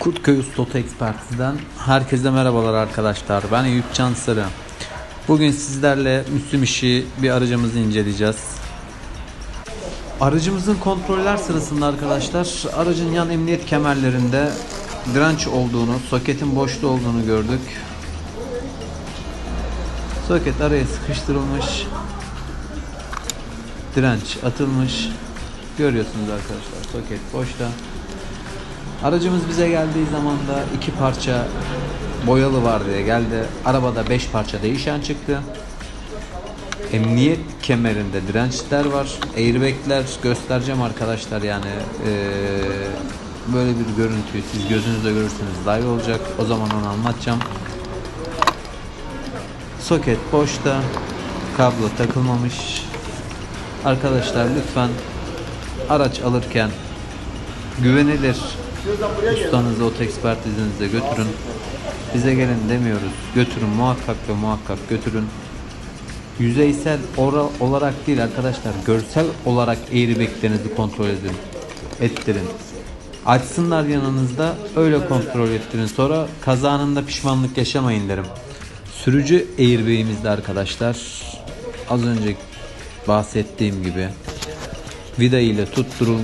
Kurtköy Ustoto Ekspertiz'den herkese merhabalar arkadaşlar. Ben Eyüp Cansarı. Bugün sizlerle Müslüm işi bir aracımızı inceleyeceğiz. Aracımızın kontroller sırasında arkadaşlar aracın yan emniyet kemerlerinde direnç olduğunu, soketin boşta olduğunu gördük. Soket araya sıkıştırılmış. Direnç atılmış. Görüyorsunuz arkadaşlar soket boşta. Aracımız bize geldiği zaman da iki parça boyalı var diye geldi. Arabada beş parça değişen çıktı. Emniyet kemerinde dirençler var. Airbag'ler göstereceğim arkadaşlar yani eee, böyle bir görüntüyü siz gözünüzle görürsünüz daha iyi olacak. O zaman onu anlatacağım. Soket boşta. Kablo takılmamış. Arkadaşlar lütfen araç alırken güvenilir ustanızı oto ekspertizinize götürün. Bize gelin demiyoruz. Götürün muhakkak ve muhakkak götürün. Yüzeysel ora- olarak değil arkadaşlar. Görsel olarak airbaglerinizi kontrol edin. Ettirin. Açsınlar yanınızda öyle kontrol ettirin. Sonra kazanında pişmanlık yaşamayın derim. Sürücü airbag'imizde arkadaşlar az önce bahsettiğim gibi vida ile tutturulmuş